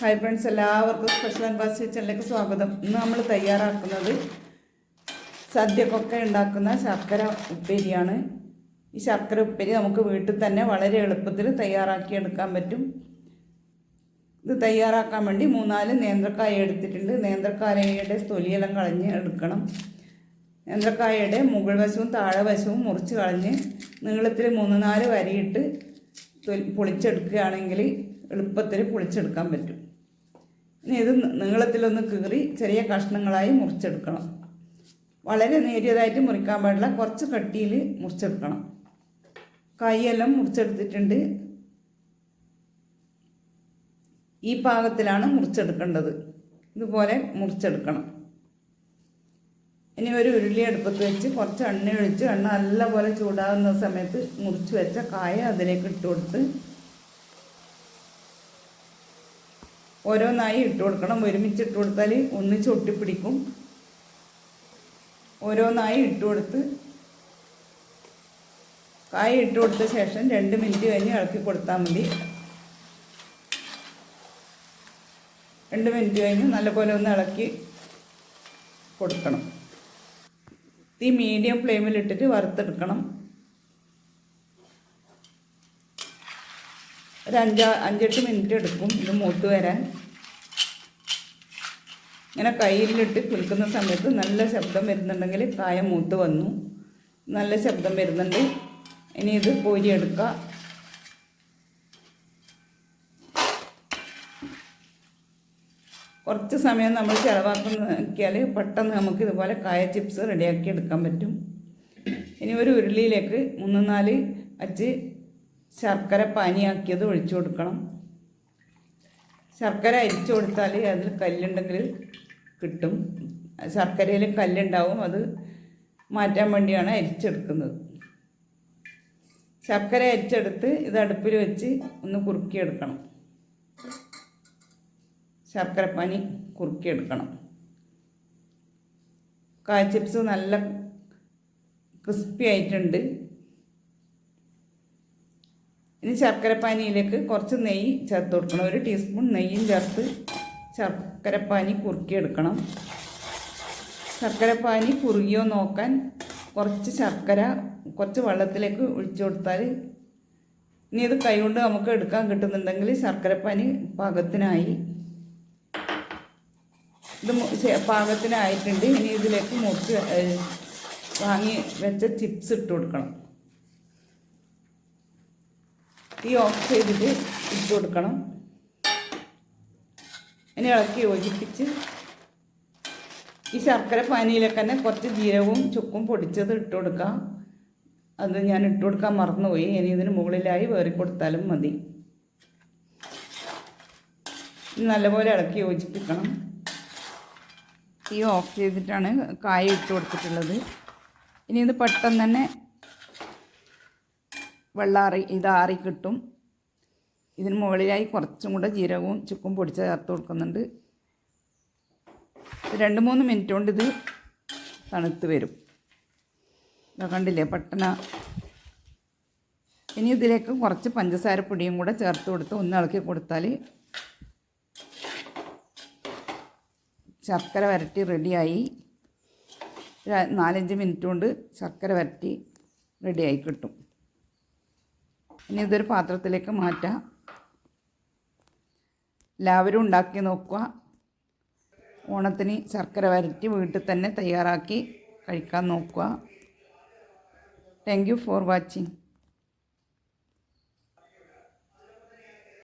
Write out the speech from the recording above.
Hi friends എല്ലാവർക്കും special Anvas കിച്ചണിലേക്ക് സ്വാഗതം. ഇന്ന് നമ്മൾ തയ്യാറാക്കുന്നത് സദ്യക്കൊക്കെ ഉണ്ടാക്കുന്ന ശർക്കര ഉപ്പേരിയാണ്. ഈ ശർക്കര ഉപ്പേരി നമുക്ക് വീട്ടിൽ തന്നെ വളരെ എളുപ്പത്തിൽ തയ്യാറാക്കി എടുക്കാൻ പറ്റും. ഇത് തയ്യാറാക്കാൻ വേണ്ടി മൂന്നാൽ നേന്ത്രക്കായ എടുത്തിട്ടുണ്ട്. നേന്ത്രക്കായയുടെ തൊലിയെല്ലാം കളഞ്ഞ് എടുക്കണം. നേന്ത്രക്കായയുടെ മുകൾ വശവും താഴെ വശവും മുറിച്ച് കളഞ്ഞ് നീളത്തിൽ മൂന്ന് നാല് വരിയിട്ട് പൊളിച്ചെടുക്കുകയാണെങ്കിൽ എളുപ്പത്തിൽ പൊളിച്ചെടുക്കാൻ പറ്റും. ഇത് നീളത്തിലൊന്ന് കീറി ചെറിയ കഷ്ണങ്ങളായി മുറിച്ചെടുക്കണം. വളരെ നേരിയതായിട്ട് മുറിക്കാൻ പാടില്ല. കുറച്ച് കട്ടിയിൽ മുറിച്ചെടുക്കണം. കൈയെല്ലാം മുറിച്ചെടുത്തിട്ടുണ്ട്. ഈ പാകത്തിലാണ് മുറിച്ചെടുക്കേണ്ടത്. ഇതുപോലെ മുറിച്ചെടുക്കണം. ഇനി ഒരു ഉരുളി അടുപ്പത്ത് വെച്ച് കുറച്ച് എണ്ണ ഒഴിച്ച് എണ്ണ നല്ലപോലെ ചൂടാകുന്ന സമയത്ത് മുറിച്ച് വെച്ച കായ അതിലേക്ക് ഇട്ട് കൊടുത്ത് ഓരോന്നായി ഇട്ട് കൊടുക്കണം. ഒരുമിച്ച് ഇട്ട് കൊടുത്താൽ ഒന്നിച്ച് ഒട്ടിപ്പിടിക്കും ഓരോന്നായി ഇട്ട് കൊടുത്ത് കായ ഇട്ട് കൊടുത്ത ശേഷം രണ്ട് മിനിറ്റ് കഴിഞ്ഞ് ഇളക്കി കൊടുത്താൽ മതി. രണ്ട് മിനിറ്റ് കഴിഞ്ഞ് നല്ലപോലെ ഒന്ന് ഇളക്കി കൊടുക്കണം. തീ മീഡിയം ഫ്ലെയിമിലിട്ടിട്ട് വറുത്തെടുക്കണം. ഒരു അഞ്ചാ അഞ്ചെട്ട് മിനിറ്റ് എടുക്കും ഇത് മൂത്ത് വരാൻ. ഇങ്ങനെ കയ്യിലിട്ട് കുലുക്കുന്ന സമയത്ത് നല്ല ശബ്ദം വരുന്നുണ്ടെങ്കിൽ കായ മൂത്ത് വന്നു. നല്ല ശബ്ദം വരുന്നുണ്ട്. ഇനി ഇത് കോരിയെടുക്കുക കുറച്ച് സമയം നമ്മൾ ചിലവാക്കുന്ന നോക്കിയാൽ പെട്ടെന്ന് നമുക്ക് ഇതുപോലെ കായ ചിപ്സ് റെഡിയാക്കി എടുക്കാൻ പറ്റും. ഇനി ഒരു ഉരുളിയിലേക്ക് മൂന്ന് നാല് അച്ച് ശർക്കര പാനിയാക്കിയത് ഒഴിച്ചു കൊടുക്കണം. ശർക്കര അരിച്ചു കൊടുത്താൽ അതിൽ കല്ലുണ്ടെങ്കിൽ കിട്ടും. ശർക്കരയിൽ കല്ലുണ്ടാവും. അത് മാറ്റാൻ വേണ്ടിയാണ് അരിച്ചെടുക്കുന്നത്. ശർക്കര അരിച്ചെടുത്ത് ഇത് അടുപ്പിൽ വെച്ച് ഒന്ന് കുറുക്കിയെടുക്കണം. ശർക്കരപ്പാനി കുറുക്കിയെടുക്കണം. കായ ചിപ്സ് നല്ല ക്രിസ്പി ആയിട്ടുണ്ട്. ഇനി ശർക്കരപ്പാനിയിലേക്ക് കുറച്ച് നെയ്യ് ചേർത്ത് കൊടുക്കണം. ഒരു ടീസ്പൂൺ നെയ്യും ചേർത്ത് ശർക്കരപ്പാനി കുറുക്കിയെടുക്കണം. ശർക്കരപ്പാനി കുറുകിയോ നോക്കാൻ കുറച്ച് ശർക്കര കുറച്ച് വെള്ളത്തിലേക്ക് ഒഴിച്ചു കൊടുത്താൽ ഇനി ഇത് കൈകൊണ്ട് നമുക്ക് എടുക്കാൻ കിട്ടുന്നുണ്ടെങ്കിൽ ശർക്കരപ്പാനി പാകത്തിനായി. ഇത് പാകത്തിനായിട്ടുണ്ട്. ഇനി ഇതിലേക്ക് മുറിച്ച് വാങ്ങി വെച്ച ചിപ്സ് ഇട്ട് കൊടുക്കണം. ഈ ഓഫ് ചെയ്തിട്ട് ഇട്ട് കൊടുക്കണം. ഇനി ഇളക്കി യോജിപ്പിച്ച് ഈ ശർക്കര പാനിയിലൊക്കെ തന്നെ കുറച്ച് ജീരകവും ചുക്കും പൊടിച്ചത് ഇട്ട് കൊടുക്കാം. അത് ഞാൻ ഇട്ട് കൊടുക്കാൻ മറന്നുപോയി. ഇനി ഇതിന് മുകളിലായി വേറി കൊടുത്താലും മതി. നല്ലപോലെ ഇളക്കി യോജിപ്പിക്കണം. തീ ഓഫ് ചെയ്തിട്ടാണ് കായ ഇട്ട് കൊടുത്തിട്ടുള്ളത്. ഇനി ഇത് പെട്ടെന്ന് തന്നെ വെള്ളാറി ഇതാറി കിട്ടും. ഇതിന് മുകളിലായി കുറച്ചും കൂടെ ജീരകവും ചുക്കും പൊടിച്ച് ചേർത്ത് കൊടുക്കുന്നുണ്ട്. രണ്ട് മൂന്ന് മിനിറ്റ് കൊണ്ട് ഇത് തണുത്ത് വരും. കണ്ടില്ലേ പെട്ടെന്ന് ഇനി ഇതിലേക്ക് കുറച്ച് പഞ്ചസാര പൊടിയും കൂടെ ചേർത്ത് കൊടുത്ത് ഒന്ന് ഇളക്കി കൊടുത്താൽ ശർക്കര വരട്ടി റെഡിയായി. നാലഞ്ച് മിനിറ്റ് കൊണ്ട് ശർക്കര വരട്ടി റെഡിയായി കിട്ടും. ഇനി ഇതൊരു പാത്രത്തിലേക്ക് മാറ്റാം. എല്ലാവരും ഉണ്ടാക്കി നോക്കുക. ഓണത്തിന് ശർക്കര വരട്ടി വീട്ടിൽ തന്നെ തയ്യാറാക്കി കഴിക്കാൻ നോക്കുക. Thank you for watching